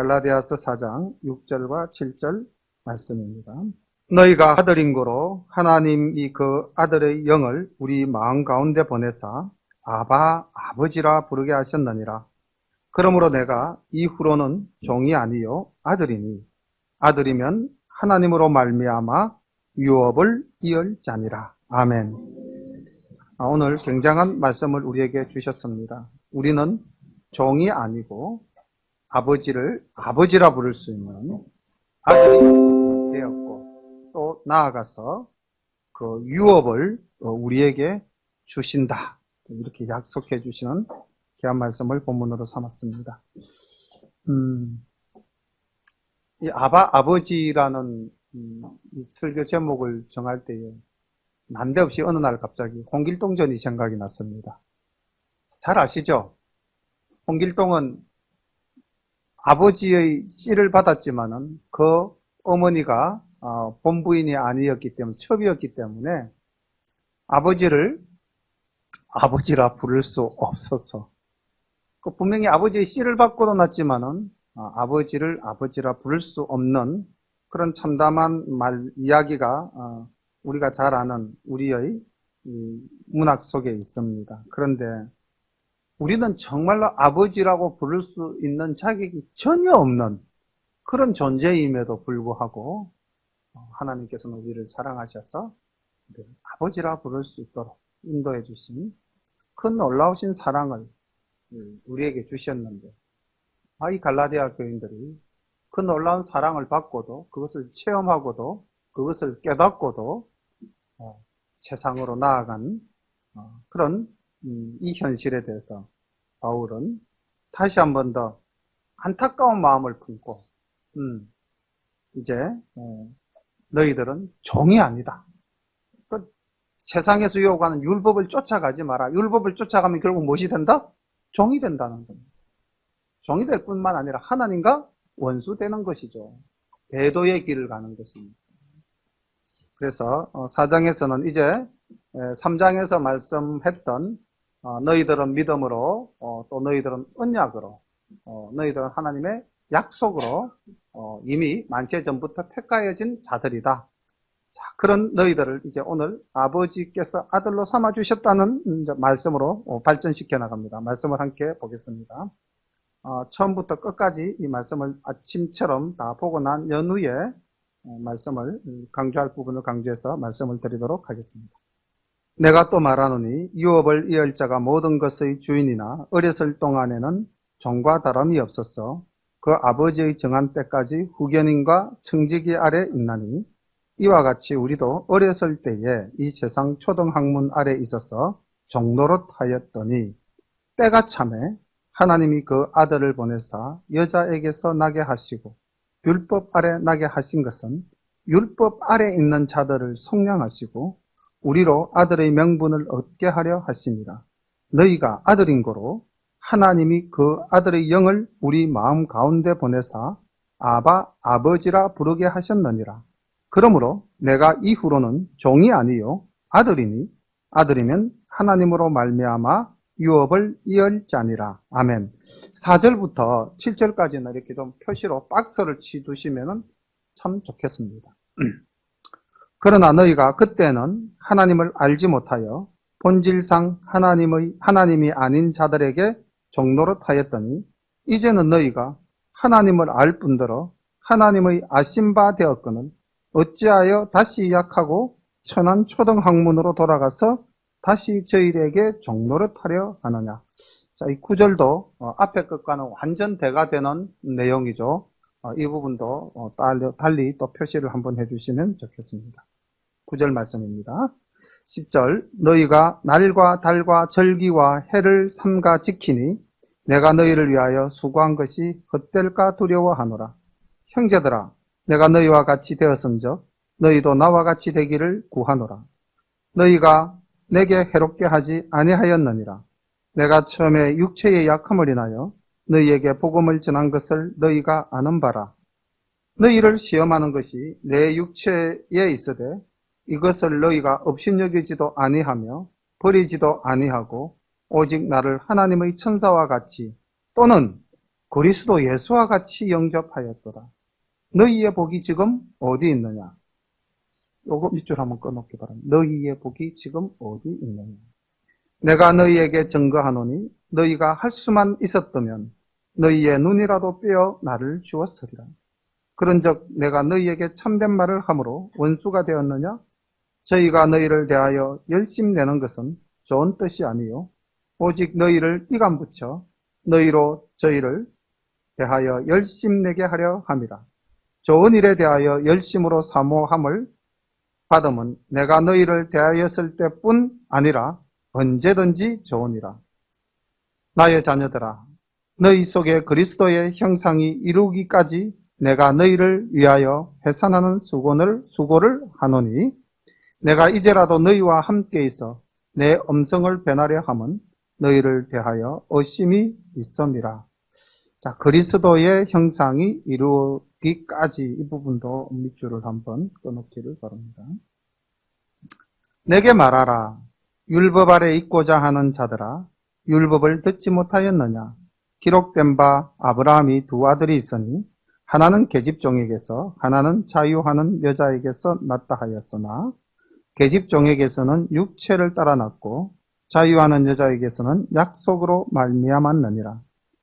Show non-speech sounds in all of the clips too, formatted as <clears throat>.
갈라디아서 4장 6절과 7절 말씀입니다. 너희가 아들인 거로 하나님이 그 아들의 영을 우리 마음 가운데 보내사 아바 아버지라 부르게 하셨느니라. 그러므로 내가 이후로는 종이 아니요 아들이니 아들이면 하나님으로 말미암아 유업을 이을 자니라. 아멘. 아, 오늘 굉장한 말씀을 우리에게 주셨습니다. 우리는 종이 아니고 아버지를 아버지라 부를 수 있는 아들이 되었고 또 나아가서 그 유업을 어, 우리에게 주신다. 이렇게 약속해 주시는 귀한 말씀을 본문으로 삼았습니다. 음, 이 아바 아버지라는 음, 이 설교 제목을 정할 때에 난데없이 어느 날 갑자기 홍길동전이 생각이 났습니다. 잘 아시죠? 홍길동은 아버지의 씨를 받았지만은 그 어머니가 어, 본부인이 아니었기 때문에 첩이었기 때문에 아버지를 아버지라 부를 수 없어서 그 분명히 아버지의 씨를 받고도 났지만은 어, 아버지를 아버지라 부를 수 없는 그런 참담한 말 이야기가 어, 우리가 잘 아는 우리의 이 문학 속에 있습니다. 그런데 우리는 정말로 아버지라고 부를 수 있는 자격이 전혀 없는 그런 존재임에도 불구하고 어, 하나님께서는 우리를 사랑하셔서 아버지라 부를 수 있도록 인도해 주신 큰 놀라우신 사랑을 음, 우리에게 주셨는데 아, 이 갈라디아 교인들이 그 놀라운 사랑을 받고도 그것을 체험하고도 그것을 깨닫고도 어, 세상으로 나아간 어, 그런 음, 이 현실에 대해서 바울은 다시 한 번 더 안타까운 마음을 품고 음, 이제 어, 너희들은 종이 아니다. 그 세상에서 요구하는 율법을 쫓아가지 마라. 율법을 쫓아가면 결국 무엇이 된다? 종이 된다는 겁니다. 종이 될 뿐만 아니라 하나님과 원수 되는 것이죠. 배도의 길을 가는 것입니다. 그래서 4장에서는 이제 3장에서 말씀했던 어, 너희들은 믿음으로 어, 또 너희들은 언약으로 어, 너희들은 하나님의 약속으로 이미 만세 전부터 택하여진 자들이다. 자, 그런 너희들을 이제 오늘 아버지께서 아들로 삼아 주셨다는 말씀으로 발전시켜 나갑니다. 말씀을 함께 보겠습니다. 처음부터 끝까지 이 말씀을 아침처럼 다 보고 난 연후에 말씀을 강조할 부분을 강조해서 말씀을 드리도록 하겠습니다. 내가 또 말하노니 유업을 이을 자가 모든 것의 주인이나 어렸을 동안에는 종과 다름이 없었어. 그 아버지의 정한 때까지 후견인과 청지기 아래 있나니 이와 같이 우리도 어렸을 때에 이 세상 초등학문 아래 있어서 종로릇 하였더니 때가 참에 하나님이 그 아들을 보내사 여자에게서 나게 하시고 율법 아래 나게 하신 것은 율법 아래 있는 자들을 속량하시고 우리로 아들의 명분을 얻게 하려 하십니다. 너희가 아들인 거로 하나님이 그 아들의 영을 우리 마음 가운데 보내사 아바 아버지라 부르게 하셨느니라. 그러므로 내가 이후로는 종이 아니요 아들이니 아들이면 하나님으로 말미암아 유업을 이을 자니라. 아멘. 4절부터 7절까지는 이렇게 좀 표시로 박스를 치두시면 참 좋겠습니다. <clears throat> 그러나 너희가 그때는 하나님을 알지 못하여 본질상 하나님의 하나님이 아닌 자들에게 종로를 하였더니 이제는 너희가 하나님을 알 뿐더러 하나님의 아신 바 되었거늘 어찌하여 다시 약하고 천한 초등 학문으로 돌아가서 다시 저희에게 종로를 타려 하느냐. 자, 이 구절도 어, 앞에 것과는 완전 대가 되는 내용이죠. 어, 이 부분도 어, 달리 또 표시를 한번 해주시면 좋겠습니다. 9절 말씀입니다. 10절 너희가 날과 달과 절기와 해를 삼가 지키니 내가 너희를 위하여 수고한 것이 헛될까 두려워하노라. 형제들아 내가 너희와 같이 되었은즉 너희도 나와 같이 되기를 구하노라. 너희가 내게 해롭게 하지 아니하였느니라. 내가 처음에 육체의 약함을 인하여 너희에게 복음을 전한 것을 너희가 아는 바라. 너희를 시험하는 것이 내 육체에 있으되 이것을 너희가 업신여기지도 아니하며 버리지도 아니하고 오직 나를 하나님의 천사와 같이 또는 그리스도 예수와 같이 영접하였도다. 너희의 복이 지금 어디 있느냐? 요거 밑줄 한번 꺼놓기 바랍니다. 너희의 복이 지금 어디 있느냐? 내가 너희에게 증거하노니 너희가 할 수만 있었다면 너희의 눈이라도 빼어 나를 주었으리라. 그런즉 내가 너희에게 참된 말을 함으로 원수가 되었느냐? 저희가 너희를 대하여 열심 내는 것은 좋은 뜻이 아니요 오직 너희를 이간 붙여 너희로 저희를 대하여 열심 내게 하려 함이라. 좋은 일에 대하여 열심으로 사모함을 받으면 내가 너희를 대하였을 때뿐 아니라 언제든지 좋으니라. 나의 자녀들아, 너희 속에 그리스도의 형상이 이루기까지 내가 너희를 위하여 해산하는 수고를, 수고를 하노니, 내가 이제라도 너희와 함께 있어 내 음성을 변하려 함은 너희를 대하여 의심이 있음이라. 자, 그리스도의 형상이 이루기까지 이 부분도 밑줄을 한번 꺼놓기를 바랍니다. 내게 말하라. 율법 아래 있고자 하는 자들아, 율법을 듣지 못하였느냐? 기록된 바 아브라함이 두 아들이 있으니 하나는 계집종에게서 하나는 자유하는 여자에게서 낳다 하였으나 계집종에게서는 육체를 따라 낳고 자유하는 여자에게서는 약속으로 말미암았느니라.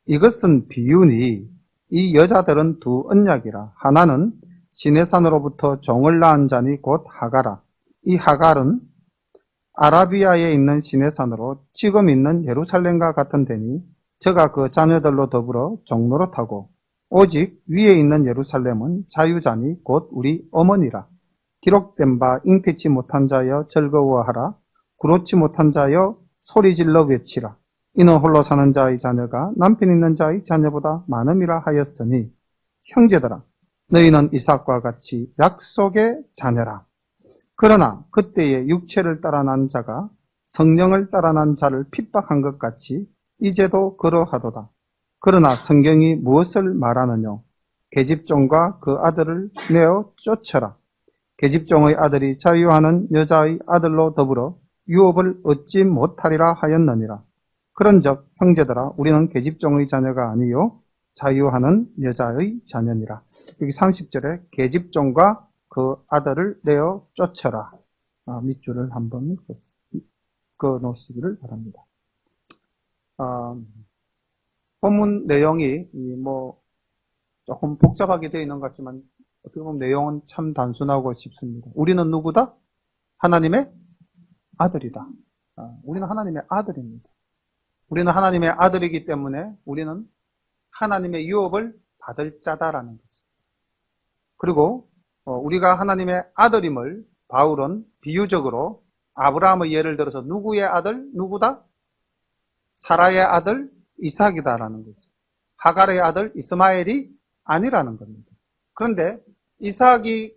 이것은 비유니 이 여자들은 두 언약이라. 하나는 시내산으로부터 종을 낳은 자니 곧 하가라. 이 하갈은 아라비아에 있는 시내산으로 지금 있는 예루살렘과 같은 데니 저가 그 자녀들로 더불어 종로로 타고 오직 위에 있는 예루살렘은 자유자니 곧 우리 어머니라. 기록된 바 잉태치 못한 자여 즐거워하라. 그렇지 못한 자여 소리질러 외치라. 이는 홀로 사는 자의 자녀가 남편 있는 자의 자녀보다 많음이라 하였으니 형제들아 너희는 이삭과 같이 약속의 자녀라. 그러나 그때에 육체를 따라 난 자가 성령을 따라 난 자를 핍박한 것 같이 이제도 그러하도다. 그러나 성경이 무엇을 말하느냐? 계집종과 그 아들을 내어 쫓아라. 계집종의 아들이 자유하는 여자의 아들로 더불어 유업을 얻지 못하리라 하였느니라. 그런즉 형제들아 우리는 계집종의 자녀가 아니요 자유하는 여자의 자녀니라. 여기 30절에 계집종과 그 아들을 내어 쫓아라. 아, 밑줄을 한번 그어 놓으시기를 바랍니다. 아, 본문 내용이 이뭐 조금 복잡하게 되어 있는 것 같지만 어떻게 보면 내용은 참 단순하고 쉽습니다. 우리는 누구다? 하나님의 아들이다. 아, 우리는 하나님의 아들입니다. 우리는 하나님의 아들이기 때문에 우리는 하나님의 유업을 받을 자다라는 거죠. 그리고 어, 우리가 하나님의 아들임을 바울은 비유적으로 아브라함의 예를 들어서 누구의 아들? 누구다? 사라의 아들 이삭이다라는 거죠. 하갈의 아들 이스마엘이 아니라는 겁니다. 그런데 이삭이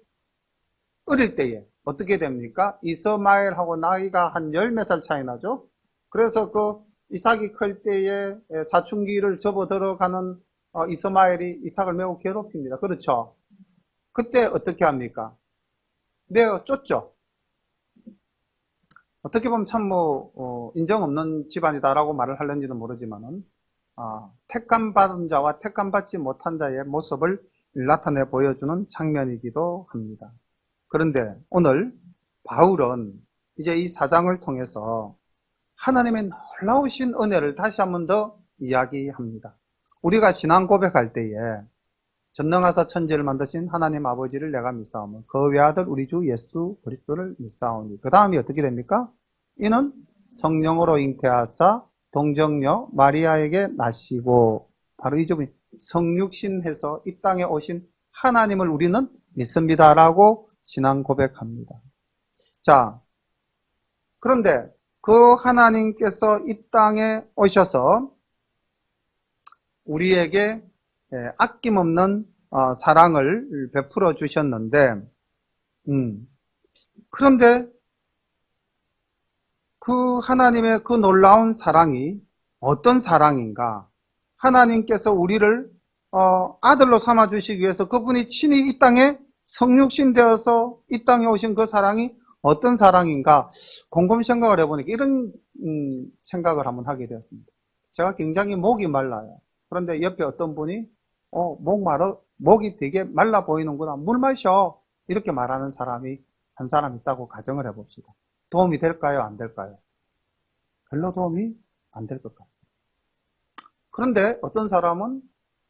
어릴 때에 어떻게 됩니까? 이스마엘하고 나이가 한 열 몇 살 차이 나죠? 그래서 그 이삭이 클 때에 사춘기를 접어 들어가는 어, 이스마엘이 이삭을 매우 괴롭힙니다. 그렇죠? 그때 어떻게 합니까? 내어 쫓죠. 어떻게 보면 참 뭐, 어, 인정 없는 집안이다라고 말을 하려는지는 모르지만은, 아, 택감 받은 자와 택감 받지 못한 자의 모습을 나타내 보여주는 장면이기도 합니다. 그런데 오늘 바울은 이제 이 사장을 통해서 하나님의 놀라우신 은혜를 다시 한 번 더 이야기합니다. 우리가 신앙 고백할 때에 전능하사 천지를 만드신 하나님 아버지를 내가 믿사오며 그 외아들 우리 주 예수 그리스도를 믿사오니 그 다음이 어떻게 됩니까? 이는 성령으로 잉태하사 동정녀 마리아에게 나시고 바로 이 점이 성육신해서 이 땅에 오신 하나님을 우리는 믿습니다라고 신앙 고백합니다. 자, 그런데 그 하나님께서 이 땅에 오셔서 우리에게 예, 아낌없는 어, 사랑을 베풀어 주셨는데, 음, 그런데 그 하나님의 그 놀라운 사랑이 어떤 사랑인가? 하나님께서 우리를 어, 아들로 삼아 주시기 위해서 그분이 친히 이 땅에 성육신 되어서 이 땅에 오신 그 사랑이 어떤 사랑인가? 곰곰이 생각을 해보니까 이런 음, 생각을 한번 하게 되었습니다. 제가 굉장히 목이 말라요. 그런데 옆에 어떤 분이 어, 목 마르, 목이 되게 말라 보이는구나. 물 마셔. 이렇게 말하는 사람이 한 사람 있다고 가정을 해봅시다. 도움이 될까요? 안 될까요? 별로 도움이 안 될 것 같아요. 그런데 어떤 사람은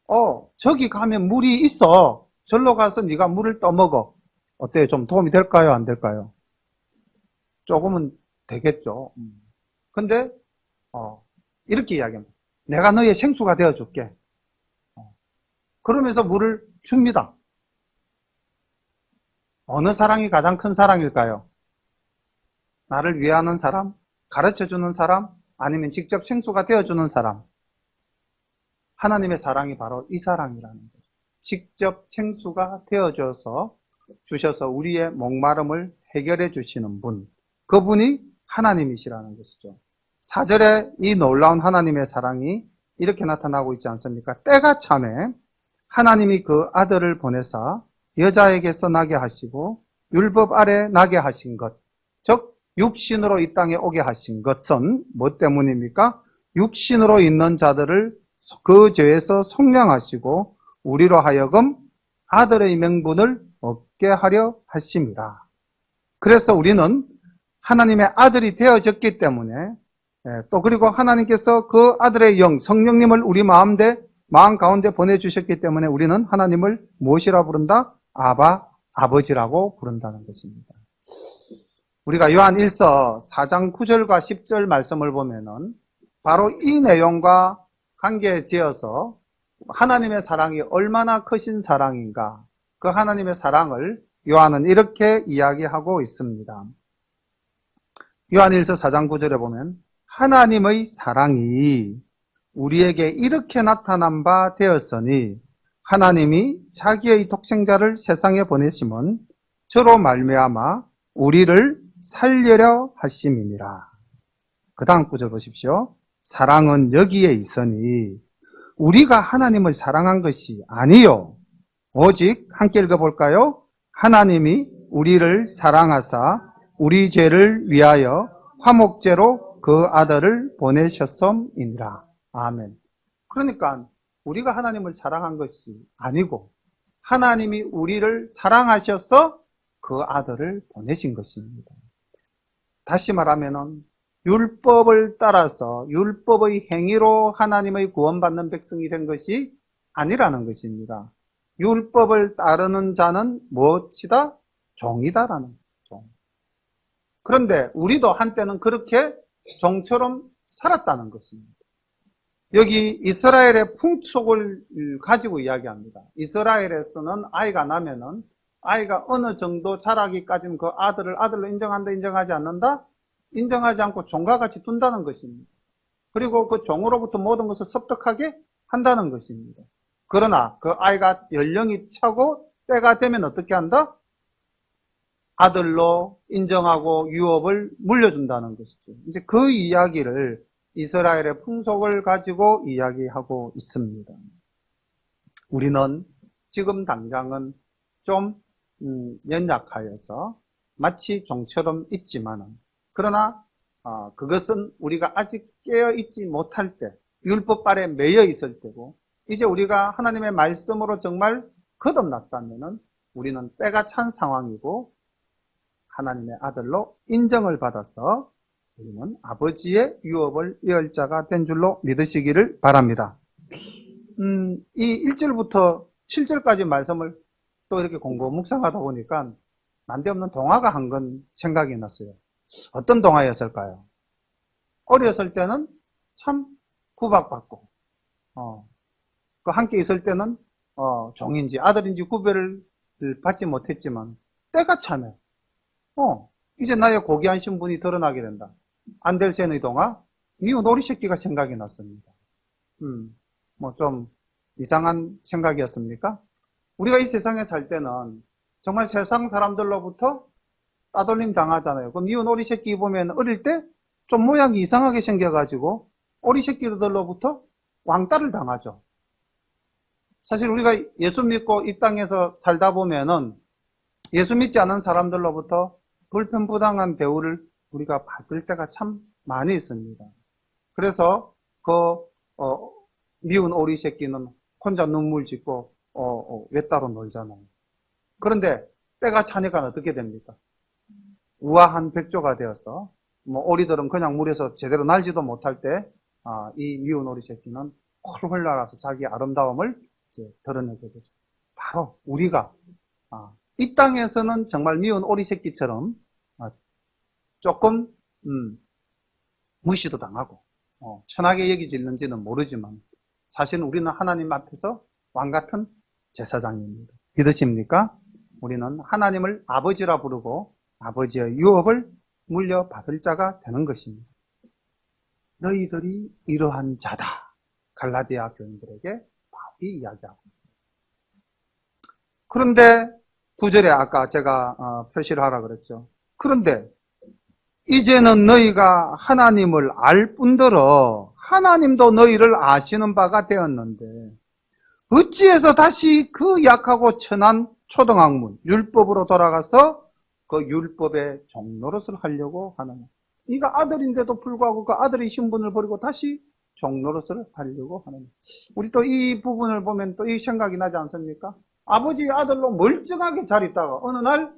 어, 저기 가면 물이 있어. 절로 가서 네가 물을 떠먹어. 어때요? 좀 도움이 될까요? 안 될까요? 조금은 되겠죠. 음. 근데 어, 이렇게 이야기합니다. 내가 너의 생수가 되어줄게. 어. 그러면서 물을 줍니다. 어느 사랑이 가장 큰 사랑일까요? 나를 위하는 사람? 가르쳐주는 사람? 아니면 직접 생수가 되어주는 사람? 하나님의 사랑이 바로 이 사랑이라는 거죠. 직접 생수가 되어줘서 주셔서 우리의 목마름을 해결해 주시는 분. 그분이 하나님이시라는 것이죠. 사절에 이 놀라운 하나님의 사랑이 이렇게 나타나고 있지 않습니까? 때가 참에 하나님이 그 아들을 보내사 여자에게서 나게 하시고 율법 아래 나게 하신 것, 즉 육신으로 이 땅에 오게 하신 것은 뭐 때문입니까? 육신으로 있는 자들을 그 죄에서 속량하시고 우리로 하여금 아들의 명분을 얻게 하려 하심이라. 그래서 우리는 하나님의 아들이 되어졌기 때문에 예, 또 그리고 하나님께서 그 아들의 영 성령님을 우리 마음대 마음 가운데 보내주셨기 때문에 우리는 하나님을 무엇이라 부른다? 아바 아버지라고 부른다는 것입니다. 우리가 요한 1서 4장 9절과 10절 말씀을 보면은 바로 이 내용과 관계 지어서 하나님의 사랑이 얼마나 크신 사랑인가 그 하나님의 사랑을 요한은 이렇게 이야기하고 있습니다. 요한 1서 4장 9절에 보면 하나님의 사랑이 우리에게 이렇게 나타난 바 되었으니 하나님이 자기의 독생자를 세상에 보내심은 저로 말미암아 우리를 살려려 하심이니라. 그 다음 구절 보십시오. 사랑은 여기에 있으니 우리가 하나님을 사랑한 것이 아니요 오직 함께 읽어볼까요? 하나님이 우리를 사랑하사 우리 죄를 위하여 화목제로 그 아들을 보내셨음이니라. 아멘. 그러니까 우리가 하나님을 사랑한 것이 아니고 하나님이 우리를 사랑하셔서 그 아들을 보내신 것입니다. 다시 말하면은 율법을 따라서 율법의 행위로 하나님의 구원받는 백성이 된 것이 아니라는 것입니다. 율법을 따르는 자는 무엇이다? 종이다라는 종. 그런데 우리도 한때는 그렇게 종처럼 살았다는 것입니다. 여기 이스라엘의 풍속을 가지고 이야기합니다. 이스라엘에서는 아이가 나면은 아이가 어느 정도 자라기까지는 그 아들을 아들로 인정한다, 인정하지 않는다? 인정하지 않고 종과 같이 둔다는 것입니다. 그리고 그 종으로부터 모든 것을 섭득하게 한다는 것입니다. 그러나 그 아이가 연령이 차고 때가 되면 어떻게 한다? 아들로 인정하고 유업을 물려준다는 것이죠. 이제 그 이야기를 이스라엘의 풍속을 가지고 이야기하고 있습니다. 우리는 지금 당장은 좀 음, 연약하여서 마치 종처럼 있지만은 그러나 어, 그것은 우리가 아직 깨어 있지 못할 때 율법 발에 매여 있을 때고 이제 우리가 하나님의 말씀으로 정말 거듭났다면은 우리는 때가 찬 상황이고 하나님의 아들로 인정을 받아서 우리는 아버지의 유업을 이을 자가 된 줄로 믿으시기를 바랍니다. 음, 이 1절부터 7절까지 말씀을 또 이렇게 공부, 묵상하다 보니까 난데없는 동화가 한 건 생각이 났어요. 어떤 동화였을까요? 어렸을 때는 참 구박받고, 어, 그 함께 있을 때는, 어, 종인지 아들인지 구별을 받지 못했지만, 때가 차면, 어, 이제 나의 고귀한 신분이 드러나게 된다. 안델센의 동화, 미운 오리 새끼가 생각이 났습니다. 음, 뭐 좀 이상한 생각이었습니까? 우리가 이 세상에 살 때는 정말 세상 사람들로부터 따돌림 당하잖아요. 그럼 미운 오리 새끼 보면 어릴 때 좀 모양이 이상하게 생겨가지고 오리 새끼들로부터 왕따를 당하죠. 사실 우리가 예수 믿고 이 땅에서 살다 보면은 예수 믿지 않은 사람들로부터 불편부당한 대우를 우리가 받을 때가 참 많이 있습니다. 그래서 그 어, 미운 오리 새끼는 혼자 눈물 짓고 어, 어, 외따로 놀잖아요. 그런데 때가 차니까 어떻게 됩니까? 우아한 백조가 되어서 뭐 오리들은 그냥 물에서 제대로 날지도 못할 때, 아, 이 미운 오리 새끼는 홀홀 날아서 자기 아름다움을 드러내게 되죠. 바로 우리가 아, 이 땅에서는 정말 미운 오리 새끼처럼 아, 조금 음, 무시도 당하고 어, 천하게 여기질는지는 모르지만 사실 우리는 하나님 앞에서 왕 같은 제사장입니다. 믿으십니까? 우리는 하나님을 아버지라 부르고 아버지의 유업을 물려받을 자가 되는 것입니다. 너희들이 이러한 자다. 갈라디아 교인들에게 바울이 이야기하고 있습니다. 그런데 구절에 아까 제가 어, 표시를 하라 그랬죠. 그런데 이제는 너희가 하나님을 알 뿐더러 하나님도 너희를 아시는 바가 되었는데 어찌해서 다시 그 약하고 천한 초등학문 율법으로 돌아가서 그 율법의 종노릇을 하려고 하느냐. 네가 아들인데도 불구하고 그 아들의 신분을 버리고 다시 종노릇을 하려고 하느냐. 우리 또 이 부분을 보면 또 이 생각이 나지 않습니까? 아버지 아들로 멀쩡하게 잘 있다가 어느 날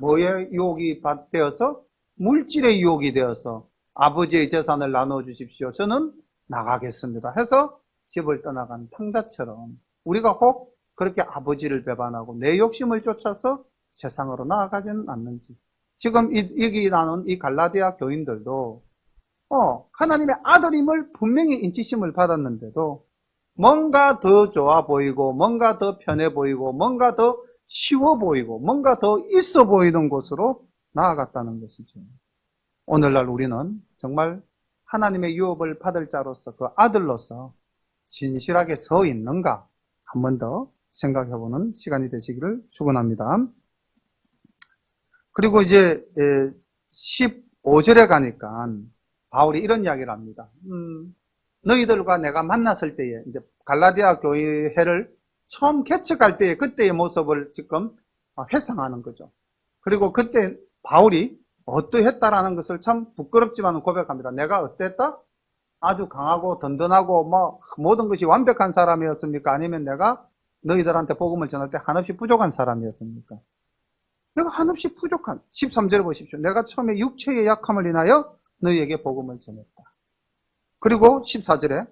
뭐의 유혹이 되어서 물질의 유혹이 되어서 아버지의 재산을 나눠 주십시오. 저는 나가겠습니다. 해서 집을 떠나간 탕자처럼 우리가 혹 그렇게 아버지를 배반하고 내 욕심을 쫓아서 세상으로 나아가지는 않는지. 지금 이, 여기 나눈 이 갈라디아 교인들도 어, 하나님의 아들임을 분명히 인치심을 받았는데도 뭔가 더 좋아 보이고 뭔가 더 편해 보이고 뭔가 더 쉬워 보이고 뭔가 더 있어 보이는 곳으로 나아갔다는 것이죠. 오늘날 우리는 정말 하나님의 유업을 받을 자로서 그 아들로서 진실하게 서 있는가 한 번 더 생각해 보는 시간이 되시기를 축원합니다. 그리고 이제 15절에 가니까 바울이 이런 이야기를 합니다. 음, 너희들과 내가 만났을 때에 이제 갈라디아 교회를 처음 개척할 때의 그때의 모습을 지금 회상하는 거죠. 그리고 그때 바울이 어떠했다라는 것을 참 부끄럽지만 고백합니다. 내가 어땠다? 아주 강하고 든든하고 뭐 모든 것이 완벽한 사람이었습니까? 아니면 내가 너희들한테 복음을 전할 때 한없이 부족한 사람이었습니까? 내가 한없이 부족한 13절에 보십시오. 내가 처음에 육체의 약함을 인하여 너희에게 복음을 전했다. 그리고 14절에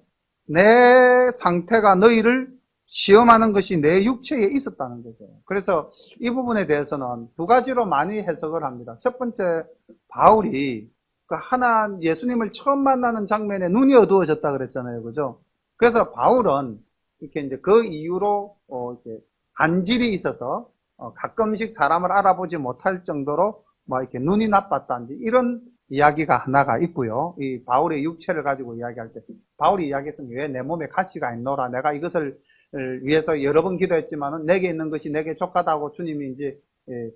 내 상태가 너희를 시험하는 것이 내 육체에 있었다는 거죠. 그래서 이 부분에 대해서는 두 가지로 많이 해석을 합니다. 첫 번째, 바울이 그 하나 예수님을 처음 만나는 장면에 눈이 어두워졌다 그랬잖아요. 그죠? 그래서 바울은 이렇게 이제 그 이유로 어 이렇게 안질이 있어서 어 가끔씩 사람을 알아보지 못할 정도로 뭐 이렇게 눈이 나빴다든지 이런 이야기가 하나가 있고요. 이 바울의 육체를 가지고 이야기할 때 바울이 이야기했으면 왜 내 몸에 가시가 있노라 내가 이것을 위해서 여러 번 기도했지만은 내게 있는 것이 내게 족하다고 주님이 이제 예,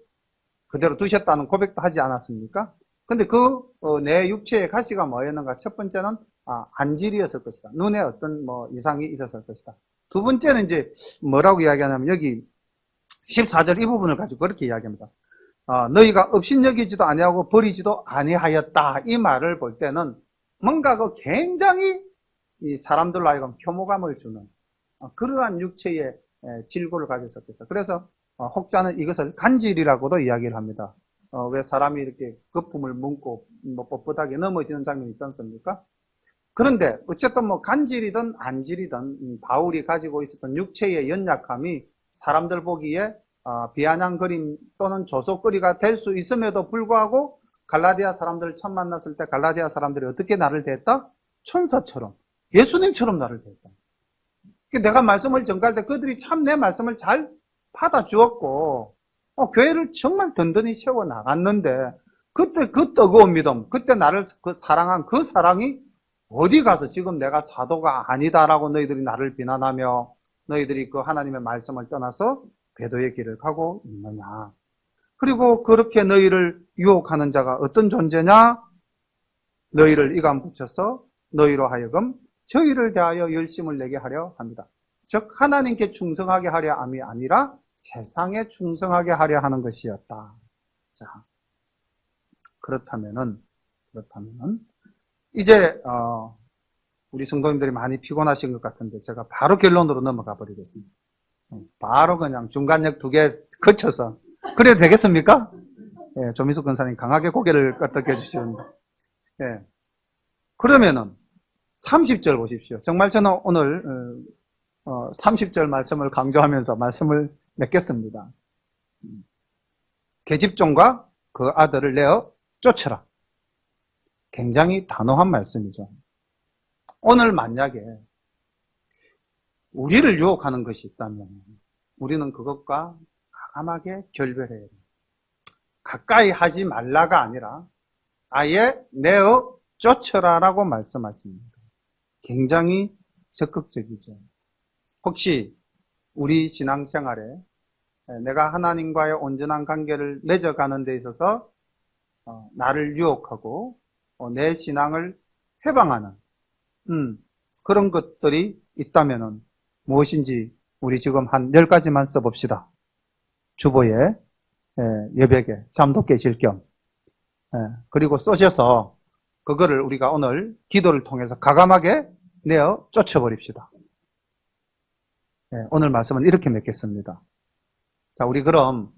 그대로 두셨다는 고백도 하지 않았습니까? 근데 그내 육체의 가시가 뭐였는가? 첫 번째는 아, 안질이었을 것이다. 눈에 어떤 뭐 이상이 있었을 것이다. 두 번째는 이제 뭐라고 이야기하냐면 여기 14절 이 부분을 가지고 그렇게 이야기합니다. 어, 너희가 업신여기지도 아니하고 버리지도 아니하였다. 이 말을 볼 때는 뭔가 그 굉장히 이 사람들로 하여금 혐오감을 주는 어, 그러한 육체의 질고를 가졌었겠다. 그래서 어, 혹자는 이것을 간질이라고도 이야기를 합니다. 어, 왜 사람이 이렇게 거품을 뭉고 뭐 뻣뻣하게 넘어지는 장면이 있지 않습니까? 그런데 어쨌든 뭐 간질이든 안질이든 음, 바울이 가지고 있었던 육체의 연약함이 사람들 보기에 비아냥거림 또는 조속거리가 될 수 있음에도 불구하고 갈라디아 사람들을 처음 만났을 때 갈라디아 사람들이 어떻게 나를 대했다? 천사처럼 예수님처럼 나를 대했다. 내가 말씀을 전가할 때 그들이 참 내 말씀을 잘 받아주었고 어, 교회를 정말 든든히 세워 나갔는데 그때 그 뜨거운 믿음, 그때 나를 그 사랑한 그 사랑이 어디 가서 지금 내가 사도가 아니다라고 너희들이 나를 비난하며 너희들이 그 하나님의 말씀을 떠나서 궤도의 길을 가고 있느냐. 그리고 그렇게 너희를 유혹하는 자가 어떤 존재냐? 너희를 이간 붙여서 너희로 하여금 저희를 대하여 열심을 내게 하려 합니다. 즉 하나님께 충성하게 하려 함이 아니라 세상에 충성하게 하려 하는 것이었다. 자, 그렇다면은 그렇다면은 이제 어, 우리 성도님들이 많이 피곤하신 것 같은데 제가 바로 결론으로 넘어가 버리겠습니다. 어, 바로 그냥 중간역 두 개 거쳐서 그래도 되겠습니까? 예, 조미숙 권사님 강하게 고개를 끄덕여 주시는데 예. 그러면은 30절 보십시오. 정말 저는 오늘 어, 30절 말씀을 강조하면서 말씀을 맺겠습니다. 음. 계집종과 그 아들을 내어 쫓으라. 굉장히 단호한 말씀이죠. 오늘 만약에 우리를 유혹하는 것이 있다면 우리는 그것과 과감하게 결별해야 돼요. 가까이 하지 말라가 아니라 아예 내어 쫓으라라고 말씀하십니다. 굉장히 적극적이죠. 혹시 우리 신앙생활에 내가 하나님과의 온전한 관계를 맺어가는 데 있어서 어, 나를 유혹하고 어, 내 신앙을 해방하는 음, 그런 것들이 있다면 무엇인지 우리 지금 한 열 가지만 써봅시다. 주보에 예, 여백에 잠도 깨실 겸 예, 그리고 써셔서 그거를 우리가 오늘 기도를 통해서 가감하게 내어 쫓아버립시다. 예, 오늘 말씀은 이렇게 맺겠습니다. 자, 우리 그럼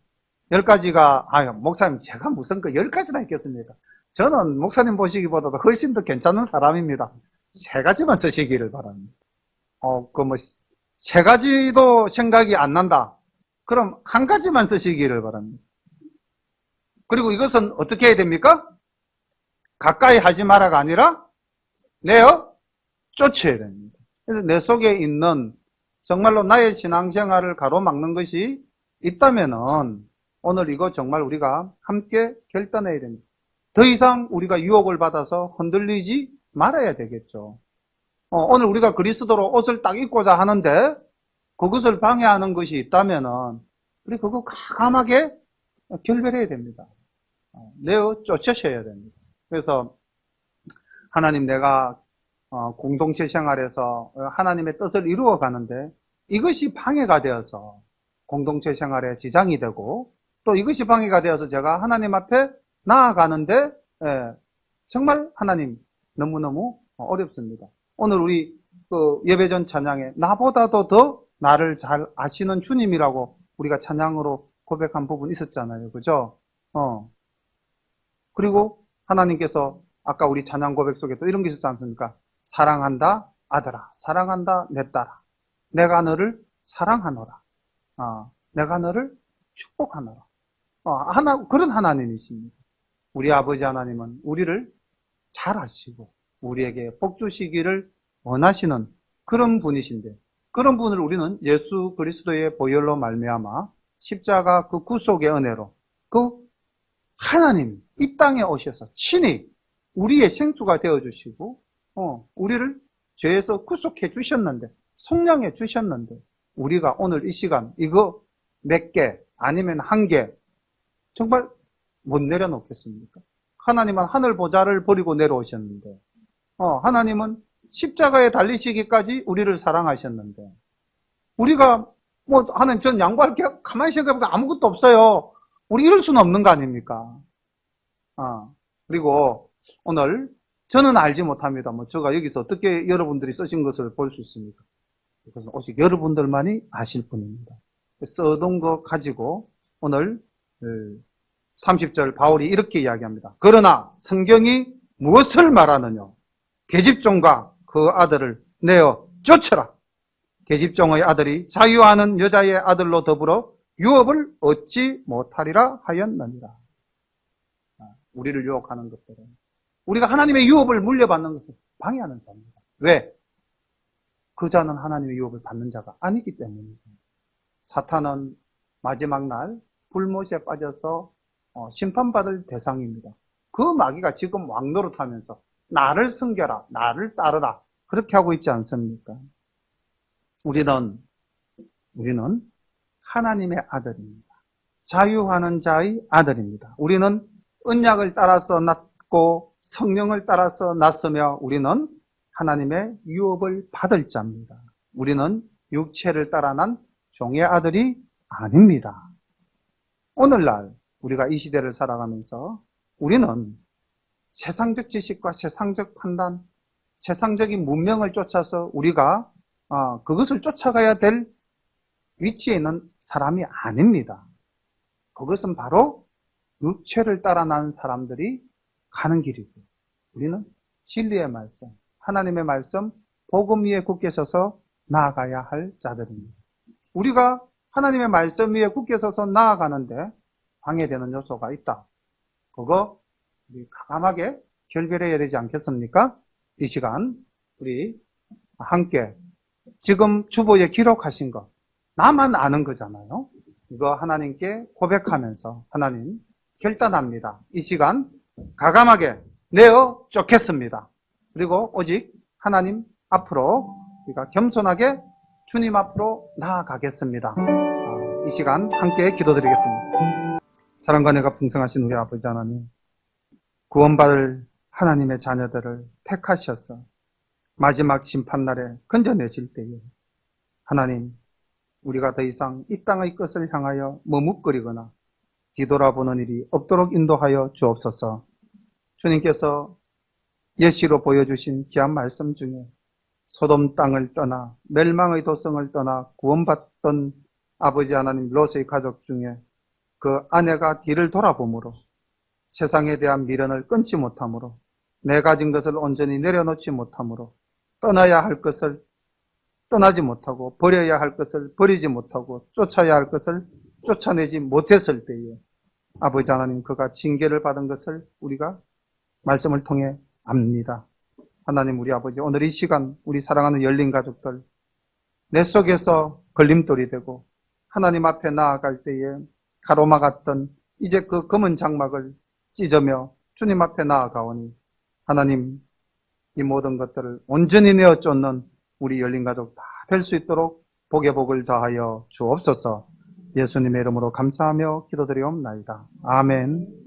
열 가지가 아유 목사님 제가 무슨 그 열 가지나 있겠습니까? 저는 목사님 보시기보다도 훨씬 더 괜찮은 사람입니다. 세 가지만 쓰시기를 바랍니다. 어, 그 뭐 세 가지도 생각이 안 난다. 그럼 한 가지만 쓰시기를 바랍니다. 그리고 이것은 어떻게 해야 됩니까? 가까이 하지 마라가 아니라 내어 쫓아야 됩니다. 그래서 내 속에 있는 정말로 나의 신앙생활을 가로막는 것이 있다면은 오늘 이거 정말 우리가 함께 결단해야 됩니다. 더 이상 우리가 유혹을 받아서 흔들리지 말아야 되겠죠. 어, 오늘 우리가 그리스도로 옷을 딱 입고자 하는데 그것을 방해하는 것이 있다면은 우리 그거 과감하게 결별해야 됩니다. 어, 내어 쫓으셔야 됩니다. 그래서 하나님 내가 어, 공동체 생활에서 하나님의 뜻을 이루어 가는데 이것이 방해가 되어서 공동체 생활에 지장이 되고 또 이것이 방해가 되어서 제가 하나님 앞에 나아가는데 예, 정말 하나님 너무너무 어렵습니다. 오늘 우리 그 예배 전 찬양에 나보다도 더 나를 잘 아시는 주님이라고 우리가 찬양으로 고백한 부분 있었잖아요. 그죠? 어. 그리고 하나님께서 아까 우리 찬양 고백 속에 또 이런 게 있었지 않습니까? 사랑한다, 아들아. 사랑한다, 내 딸아. 내가 너를 사랑하노라. 어, 내가 너를 축복하노라. 어, 하나, 그런 하나님이십니다. 우리 아버지 하나님은 우리를 잘 아시고, 우리에게 복 주시기를 원하시는 그런 분이신데, 그런 분을 우리는 예수 그리스도의 보혈로 말미암아 십자가 그 구속의 은혜로 그 하나님 이 땅에 오셔서 친히 우리의 생수가 되어 주시고 어, 우리를 죄에서 구속해 주셨는데 속량해 주셨는데 우리가 오늘 이 시간 이거 몇 개 아니면 한 개 정말 못 내려놓겠습니까? 하나님은 하늘 보좌를 버리고 내려오셨는데 어, 하나님은 십자가에 달리시기까지 우리를 사랑하셨는데 우리가 뭐 하나님 전 양보할 게 가만히 생각해보니까 아무것도 없어요. 우리 이럴 수는 없는 거 아닙니까? 어, 그리고 오늘 저는 알지 못합니다. 뭐 제가 여기서 어떻게 여러분들이 쓰신 것을 볼 수 있습니까? 그것은 오직 여러분들만이 아실 뿐입니다. 써둔 거 가지고 오늘 30절 바울이 이렇게 이야기합니다. 그러나 성경이 무엇을 말하느냐? 계집종과 그 아들을 내어 쫓으라. 계집종의 아들이 자유하는 여자의 아들로 더불어 유업을 얻지 못하리라 하였느니라. 아, 우리를 유혹하는 것들은 우리가 하나님의 유업을 물려받는 것을 방해하는 자입니다. 왜? 그 자는 하나님의 유업을 받는 자가 아니기 때문입니다. 사탄은 마지막 날 불못에 빠져서 어, 심판받을 대상입니다. 그 마귀가 지금 왕노릇하면서 나를 섬겨라, 나를 따르라 그렇게 하고 있지 않습니까? 우리는 우리는 하나님의 아들입니다. 자유하는 자의 아들입니다. 우리는 언약을 따라서 낳고 성령을 따라서 낳으며 우리는 하나님의 유업을 받을 자입니다. 우리는 육체를 따라 난 종의 아들이 아닙니다. 오늘날 우리가 이 시대를 살아가면서 우리는 세상적 지식과 세상적 판단, 세상적인 문명을 쫓아서 우리가 어, 그것을 쫓아가야 될 위치에 있는 사람이 아닙니다. 그것은 바로 육체를 따라 난 사람들이 가는 길이고 우리는 진리의 말씀, 하나님의 말씀, 복음 위에 굳게 서서 나아가야 할 자들입니다. 우리가 하나님의 말씀 위에 굳게 서서 나아가는데 방해되는 요소가 있다. 그거 우리 가감하게 결별해야 되지 않겠습니까? 이 시간 우리 함께 지금 주보에 기록하신 것 나만 아는 거잖아요. 이거 하나님께 고백하면서 하나님 결단합니다. 이 시간 가감하게 내어 쫓겠습니다. 그리고 오직 하나님 앞으로 우리가 겸손하게 주님 앞으로 나아가겠습니다. 아, 이 시간 함께 기도드리겠습니다. 사랑과 내가 풍성하신 우리 아버지 하나님, 구원받을 하나님의 자녀들을 택하셔서 마지막 심판날에 건져내실 때에 하나님, 우리가 더 이상 이 땅의 것을 향하여 머뭇거리거나 뒤돌아보는 일이 없도록 인도하여 주옵소서. 주님께서 예시로 보여주신 귀한 말씀 중에 소돔 땅을 떠나 멸망의 도성을 떠나 구원받던 아버지 하나님 롯의 가족 중에 그 아내가 뒤를 돌아보므로 세상에 대한 미련을 끊지 못하므로 내 가진 것을 온전히 내려놓지 못하므로 떠나야 할 것을 떠나지 못하고 버려야 할 것을 버리지 못하고 쫓아야 할 것을 쫓아내지 못했을 때에 아버지 하나님 그가 징계를 받은 것을 우리가 말씀을 통해 압니다. 하나님 우리 아버지 오늘 이 시간 우리 사랑하는 열린 가족들 내 속에서 걸림돌이 되고 하나님 앞에 나아갈 때에 가로막았던 이제 그 검은 장막을 찢으며 주님 앞에 나아가오니 하나님 이 모든 것들을 온전히 내어 쫓는 우리 열린 가족 다 될 수 있도록 복의 복을 더하여 주옵소서 예수님의 이름으로 감사하며 기도드리옵나이다. 아멘.